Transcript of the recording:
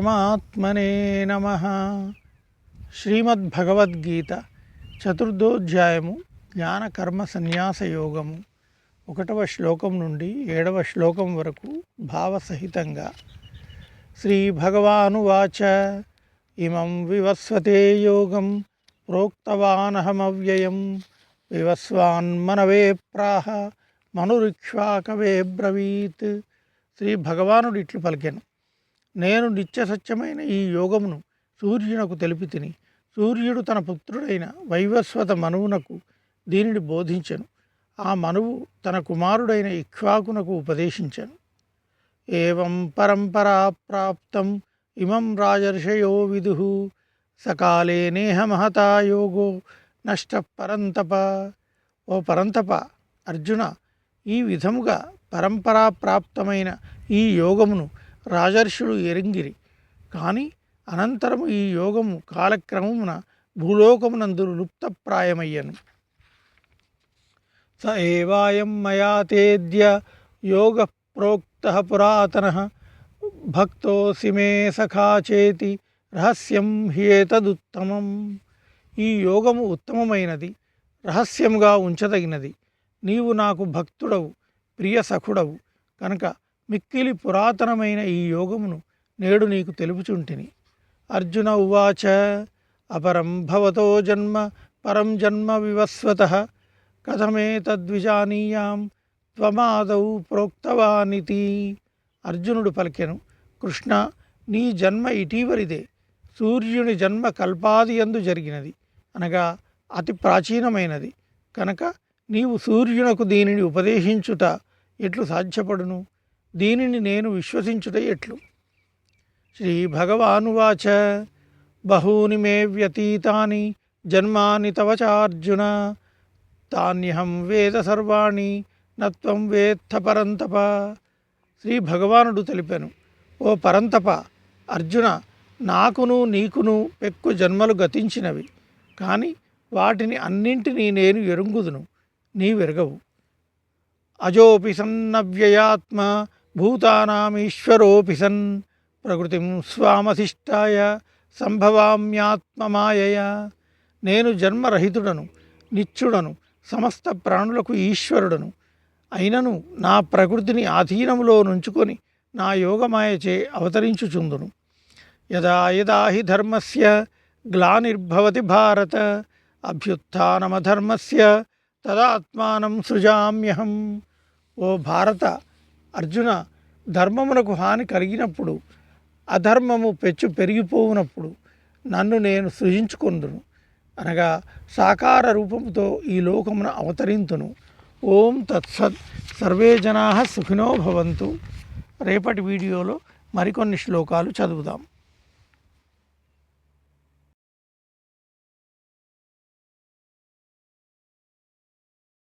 పరమాత్మనే నమ. శ్రీమద్భగవద్గీత చతుర్థోధ్యాయము జ్ఞాన కర్మ సన్యాస యోగము ఒకటవ శ్లోకం నుండి ఏడవ శ్లోకం వరకు భావసహితంగా. శ్రీ భగవానువాచ ఇమం వివస్వతే యోగం ప్రోక్తవానహమవ్యయం. వివస్వాన్మనవే ప్రాహ మనురిక్ష్వాకవే బ్రవీత్. శ్రీ భగవానుడు ఇట్లు పలికాను. నేను నిత్య సత్యమైన ఈ యోగమును సూర్యునకు తెలిపి తిని సూర్యుడు తన పుత్రుడైన వైవస్వత మనువునకు దీనిని బోధించెను. ఆ మనువు తన కుమారుడైన ఇక్ష్వాకునకు ఉపదేశించెను. ఏం పరంపరా ప్రాప్తం ఇమం రాజర్షయో విదు సకాలే నేహ మహతా యోగో నష్ట పరంతప. ఓ పరంతప అర్జున ఈ విధముగా పరంపరా ప్రాప్తమైన ఈ యోగమును రాజర్షులు ఎరింగిరి. కానీ అనంతరము ఈ యోగము కాలక్రమమున భూలోకమునందు లుప్తప్రాయమయ్యను. స ఏవాయం మయా తేద్య యోగ ప్రోక్త పురాతన భక్తోసి మే సఖా చేతి రహస్యం హ్యేతదుత్తమం ఈ యోగము ఉత్తమమైనది రహస్యముగా ఉంచదగినది. నీవు నాకు భక్తుడవు ప్రియ సఖుడవు. కనుక మిక్కిలి పురాతనమైన ఈ యోగమును నేడు నీకు తెలుపుచుంటిని. అర్జున ఉవాచ అపరం భవతో జన్మ పరం జన్మ వివస్వత కథమే తద్విజానీయాం త్వమాదౌ ప్రోక్తవానితి. అర్జునుడు పలికెను కృష్ణ నీ జన్మ ఇటీవలిదే సూర్యుని జన్మ కల్పాది యందు జరిగినది అనగా అతి ప్రాచీనమైనది కనుక నీవు సూర్యునకు దీనిని ఉపదేశించుట ఎట్లు సాధ్యపడును? దీనిని నేను విశ్వసించుట ఎట్లు? శ్రీ భగవానువాచ బహూని మే వ్యతీతాని జన్మాని తవ చార్జున తాన్యహం వేద సర్వాణి నత్వం వేత్త పరంతప. శ్రీ భగవానుడు తెలిపాను ఓ పరంతప అర్జున నాకును నీకును పెక్కు జన్మలు గతించినవి కానీ వాటిని అన్నింటినీ నేను ఎరుంగుదును నీవెరగవు. అజోపి సన్నవ్యయాత్మ భూతానామీశ్వరోపి సన్ ప్రకృతిం స్వామధిష్టాయ సంభవామ్యాత్మమాయయ నేను జన్మరహితుడను నిత్యుడను సమస్త ప్రాణులకు ఈశ్వరుడను. అయినను నా ప్రకృతిని ఆధీనములో నుంచుకొని నా యోగమాయచే అవతరించుచుందును. యదా యదా హి ధర్మస్య గ్లానిర్భవతి భారత అభ్యుత్నమధర్మస్య తదాత్మానం సృజామ్యహం. ఓ భారత అర్జున ధర్మమునకు హాని కలిగినప్పుడు అధర్మము పెచ్చు పెరిగిపోవునప్పుడు నన్ను నేను సృజించుకొందును. అనగా సాకార రూపముతో ఈ లోకమున అవతరింతును. ఓం తత్సత్. సర్వే జనా సుఖినో భవంతు. రేపటి వీడియోలో మరికొన్ని శ్లోకాలు చదువుదాం.